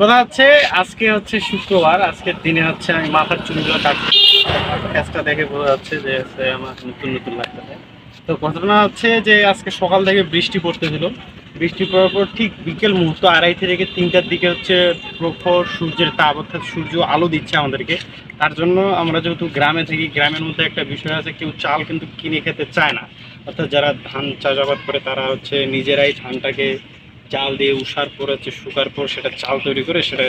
কথা হচ্ছে, আজকে হচ্ছে শুক্রবার, আজকের দিনে হচ্ছে আমি মাথার চুলগুলো কাটছি ফেসটা দেখে বোঝা যাচ্ছে যে হচ্ছে আমার নতুন নতুন লাগতেছে তো ঘটনা হচ্ছে যে আজকে সকাল থেকে বৃষ্টি পড়তেছিল। বৃষ্টি পড়ার পর ঠিক বিকেল মুহূর্ত আড়াই থেকে তিনটার দিকে হচ্ছে প্রখর সূর্যের তাপ, অর্থাৎ সূর্য আলো দিচ্ছে আমাদেরকে। তার জন্য আমরা যেহেতু গ্রামে থাকি, গ্রামের মধ্যে একটা বিষয় আছে, কেউ চাল কিন্তু কিনে খেতে চায় না। অর্থাৎ যারা ধান চাষাবাদ করে, তারা হচ্ছে নিজেরাই ধানটাকে চাল দিয়ে উষার পর হচ্ছে শুকার পর সেটা চাল তৈরি করে সেটা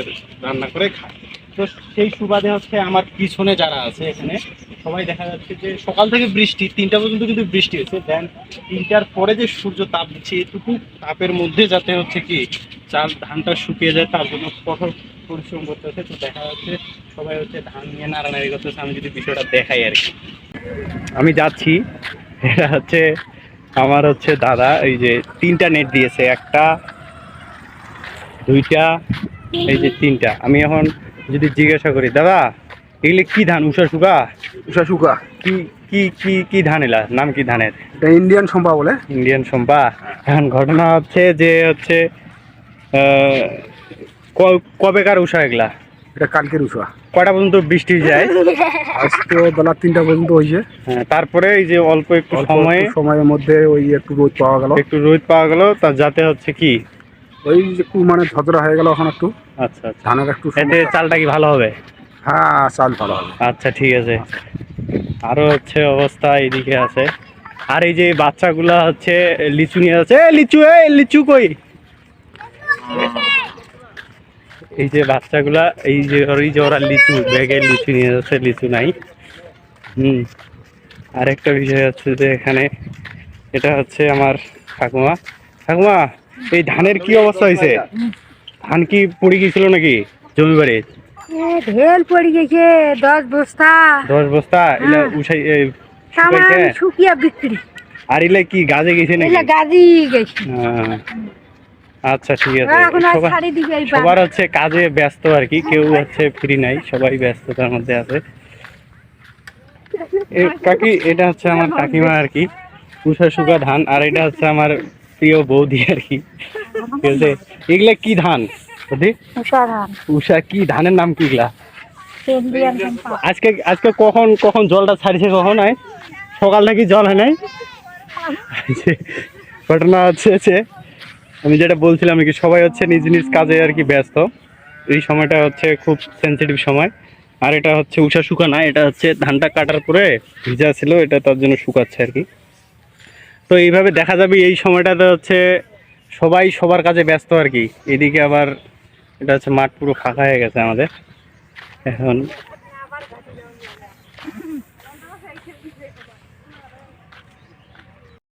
রান্না করে খায়। তো সেই সুবাদে হচ্ছে আমার পিছনে যারা আছে এখানে, সবাই দেখা যাচ্ছে যে সকাল থেকে বৃষ্টি, তিনটা পর্যন্ত কিন্তু বৃষ্টি হয়েছে দেন তিনটার পরে যে সূর্য তাপ দিচ্ছে, এটুকু তাপের মধ্যে যাতে হচ্ছে কি চাল ধানটা শুকিয়ে যায়, তার জন্য কঠোর পরিশ্রম করতে হচ্ছে। তো দেখা যাচ্ছে সবাই হচ্ছে ধান নিয়ে নাড়ানাড়ি করতেছে। আমি যদি বিষয়টা দেখাই আর কি। আমি যাচ্ছি এটা হচ্ছে আমার হচ্ছে দাদা এই যে তিনটা নেট দিয়েছে একটা দুইটা এই যে তিনটা। আমি এখন যদি জিজ্ঞাসা করি দাদা এগুলি কি ধান উষা শুকা উষা শুকা কি কি কি কি ধান এলা? নাম কি ধানের? এটা ইন্ডিয়ান সম্পা বলে। ইন্ডিয়ান সম্পা এখন ঘটনা হচ্ছে যে হচ্ছে কবেকার উষা এগুলা? এটা কালকের উষা কটা পর্যন্ত বৃষ্টি যায়? আজকে বেলা তিনটা পর্যন্ত হয়েছে। হ্যাঁ, তারপরে এই যে অল্প একটু সময়ে সময়ের মধ্যে ওই একটু রোদ পাওয়া গেল। একটু রোদ পাওয়া গেল তার যাতে হচ্ছে কি? ওই একটু মানে ঝদরা হয়ে গেল এখন একটু। আচ্ছা আচ্ছা। ধানের একটু এতে। চালটা কি ভালো হবে? হ্যাঁ চাল ভালো হবে। আচ্ছা ঠিক আছে। আরও হচ্ছে অবস্থা এইদিকে আছে। আর এই যে বাচ্চাগুলা হচ্ছে লিচু নিয়ে যাচ্ছে। লিচু এ লিচু কই? এই যে বাচ্চাগুলা এই যে ওই যে ওরা লিচু ব্যাগে লিচু নিয়ে যাচ্ছে লিচু নাই। হুম। আরেকটা বিষয় হচ্ছে যে এখানে এটা হচ্ছে আমার ঠাকুমা। ঠাকুমা এই ধানের কি অবস্থা হয়েছে? ধান কি পড়ে গিয়েছিল নাকি জমি বাড়ি ঢেল পড়ে গেছে দশ বস্তা। দশ বস্তা হ্যাঁ। উঠাই? শুকিয়ে বিক্রি। আর এলা কি গাছে গেছে নাকি? গাজি গেছে। হ্যাঁ। আচ্ছা ঠিক আছে। সবার- এই সবার হচ্ছে কাজে ব্যস্ত আর কি কেউ হচ্ছে ফ্রি নাই সবাই ব্যস্ততার মধ্যে আছে। কাকি এটা হচ্ছে আমার কাকিমা আর কি উষা শুকা ধান আর এটা হচ্ছে আমার প্রিয় বৌদি আর কি। এগুলা কি ধান? উষা কি? ধানের নাম কি এগুলা? আজকে আজকে কখন কখন জলটা ছাড়িছে কখন হয় সকাল নাকি জল হয় নাই? ঘটনা হচ্ছে আমি যেটা বলছিলাম কি সবাই হচ্ছে নিজ নিজ কাজে আর কি ব্যস্ত। এই সময়টা হচ্ছে খুব সেন্সিটিভ সময়। আর এটা হচ্ছে উষা শুকানা, এটা হচ্ছে ধানটা কাটার পরে ভিজা ছিল, এটা তার জন্য শুকাচ্ছে আর কি। তো এইভাবে দেখা যাবে এই সময়টাতে হচ্ছে সবাই সবার কাজে ব্যস্ত আর কি। এদিকে আবার এটা হচ্ছে মাঠ পুরো ফাঁকা হয়ে গেছে আমাদের। এখন